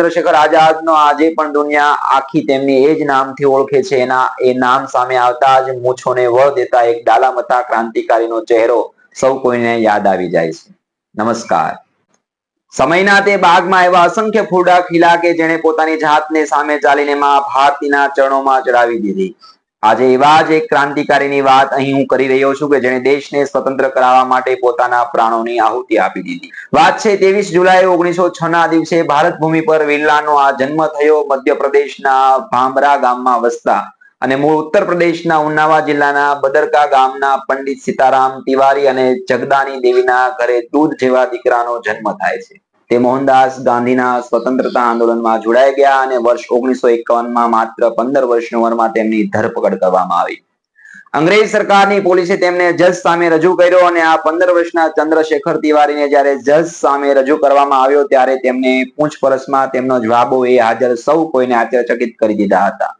ચંદ્રશેખર આઝાદનો આજે પણ દુનિયા આખી તેમની એ જ નામથી ઓળખે છે, એના, એ નામ સામે આવતા જ મૂછોને વળ દેતા એક ડાલામતા ક્રાંતિકારીનો ચહેરો સૌ કોઈને યાદ આવી જાય છે. નમસ્કાર. સમયના તે બાગમાં એવા અસંખ્ય ફૂડા ખીલા કે જેણે પોતાની જાતને સામે ચાલીને માં ભારતીના ચરણોમાં ચડાવી દીધી. આજે એવા જ એક ક્રાંતિકારીની વાત અહીં હું કરી રહ્યો છું કે જેણે દેશને સ્વતંત્ર કરાવવા માટે પોતાના પ્રાણોની આહુતિ આપી દીધી. વાત છે ત્રેવીસ જુલાઈ ઓગણીસો છ ના દિવસે ભારત ભૂમિ પર વિરલાનો આ જન્મ થયો મધ્યપ્રદેશના ભામરા ગામમાં વસતા અને મૂળ ઉત્તર પ્રદેશના ઉન્નાવા જિલ્લાના બદરકા ગામના પંડિત સીતારામ તિવારી અને જગદાની દેવીના ઘરે દૂધ જેવા દીકરાનો જન્મ થાય છે. તે મોહનદાસ ગાંધીના સ્વતંત્રતા આંદોલનમાં જોડાઈ ગયા અને વર્ષ ઓગણીસો એકાવનમાં માત્ર પંદર વર્ષની ઉંમરમાં તેમની ધરપકડ કરવામાં આવી. અંગ્રેજ સરકારની પોલીસે તેમને જજ સામે રજૂ કર્યો અને આ પંદર વર્ષના ચંદ્રશેખર તિવારીને જ્યારે જજ સામે રજૂ કરવામાં આવ્યો ત્યારે તેમને પૂછપરછમાં તેમનો જવાબો એ હાજર સૌ કોઈને આશ્ચર્યચકિત કરી દીધા હતા.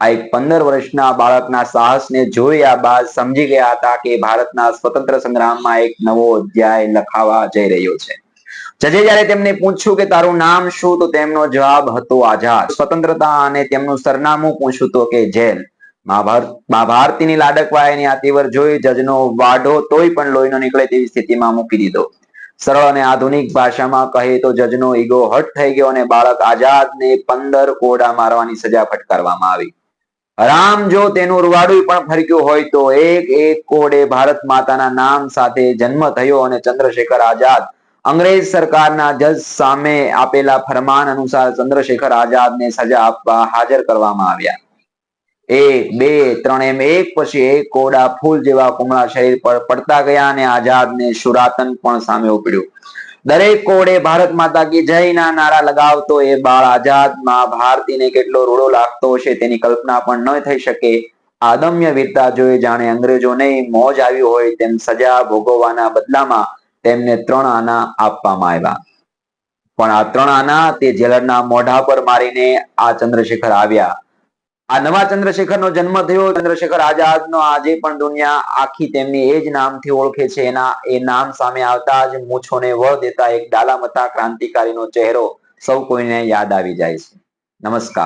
આ એક પંદર વર્ષના બાળકના સાહસને જોયા બાદ સમજી ગયા હતા કે ભારતના સ્વતંત્ર સંગ્રામમાં એક નવો અધ્યાય લખાવા જઈ રહ્યો છે. જજે જ્યારે તેમને પૂછ્યું કે તારું નામ શું, તો તેમનો જવાબ હતો આઝાદ. સ્વતંત્રતા અને તેમનું સરનામું પૂછ્યું તો કે જેલ. મહાભારત મહાભારતીની લાડકવાયની આ તેવર જોઈ જજનો વાઢો તોય પણ લોહીનો નીકળે તેવી સ્થિતિમાં મૂકી દીધો. સરળ અને આધુનિક ભાષામાં કહે તો જજનો ઈગો હટ થઈ ગયો અને બાળક આઝાદને પંદર કોડા મારવાની સજા ફટકારવામાં આવી. રામ જો તેનું રૂવાડું પણ ફરક્યું હોય તો એક એક કોડે ભારત માતાના નામ સાથે જન્મ થયો અને ચંદ્રશેખર આઝાદ અંગ્રેજ સરકારના જજ સામે આપેલા ફરમાન અનુસાર ચંદ્રશેખર આઝાદને સજા આપવા હાજર કરવામાં આવ્યા. એક બે ત્રણ એક પછી એક કોડા ફૂલ જેવા કુમળા શરીર પર પડતા ગયા અને આઝાદને સુરાતન પણ સામે ઉપડ્યું. દરેક કોડે ભારત માતા કી જય ના નારા લગાવતો એ બાળ આઝાદમાં ભારતીને કેટલો રૂડો લાગતો હશે તેની કલ્પના પણ ન થઈ શકે. આદમ્ય વીરતા જોઈ જાણે અંગ્રેજોને મોજ આવ્યું હોય તેમ સજા ભોગવવાના બદલામાં તેમને ત્રણ આના આપવામાં આવ્યા. પણ આ ત્રણ આના તે જેલરના મોઢા પર મારીને આ ચંદ્રશેખર આવ્યા. આ નવા ચંદ્રશેખરનો જન્મ થયો. ચંદ્રશેખર આઝાદનો આજે પણ દુનિયા આખી તેમની એ જ નામથી ઓળખે છે. એના, એ નામ સામે આવતા જ મૂછોને વળ દેતા એક ડાલામતા ક્રાંતિકારીનો ચહેરો સૌ કોઈને યાદ આવી જાય છે. નમસ્કાર.